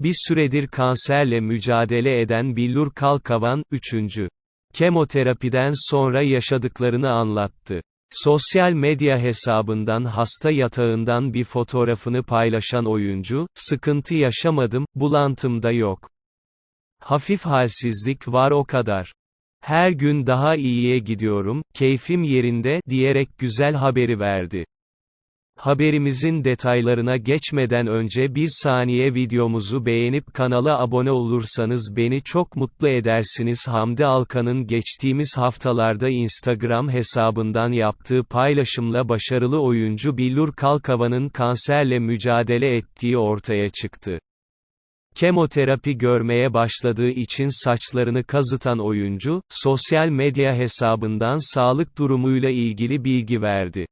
Bir süredir kanserle mücadele eden Billur Kalkavan, 3. Kemoterapiden sonra yaşadıklarını anlattı. Sosyal medya hesabından hasta yatağından bir fotoğrafını paylaşan oyuncu, sıkıntı yaşamadım, bulantım da yok. Hafif halsizlik var o kadar. Her gün daha iyiye gidiyorum, keyfim yerinde, diyerek güzel haberi verdi. Haberimizin detaylarına geçmeden önce bir saniye videomuzu beğenip kanala abone olursanız beni çok mutlu edersiniz. Hamdi Alkan'ın geçtiğimiz haftalarda Instagram hesabından yaptığı paylaşımla başarılı oyuncu Billur Kalkavan'ın kanserle mücadele ettiği ortaya çıktı. Kemoterapi görmeye başladığı için saçlarını kazıtan oyuncu, sosyal medya hesabından sağlık durumuyla ilgili bilgi verdi.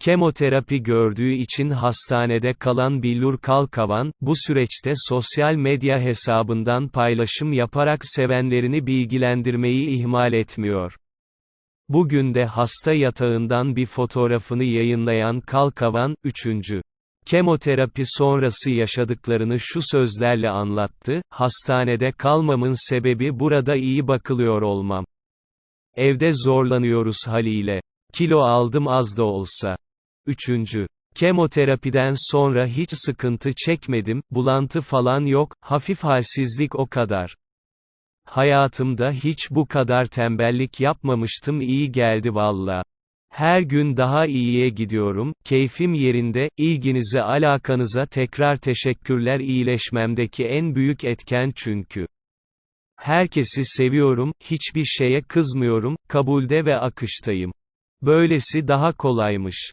Kemoterapi gördüğü için hastanede kalan Billur Kalkavan, bu süreçte sosyal medya hesabından paylaşım yaparak sevenlerini bilgilendirmeyi ihmal etmiyor. Bugün de hasta yatağından bir fotoğrafını yayınlayan Kalkavan, 3. Kemoterapi sonrası yaşadıklarını şu sözlerle anlattı, hastanede kalmamın sebebi burada iyi bakılıyor olmam. Evde zorlanıyoruz haliyle. Kilo aldım az da olsa. 3. Kemoterapiden sonra hiç sıkıntı çekmedim, bulantı falan yok, hafif halsizlik o kadar. Hayatımda hiç bu kadar tembellik yapmamıştım iyi geldi valla. Her gün daha iyiye gidiyorum, keyfim yerinde, ilginize alakanıza tekrar teşekkürler iyileşmemdeki en büyük etken çünkü. Herkesi seviyorum, hiçbir şeye kızmıyorum, kabulde ve akıştayım. Böylesi daha kolaymış.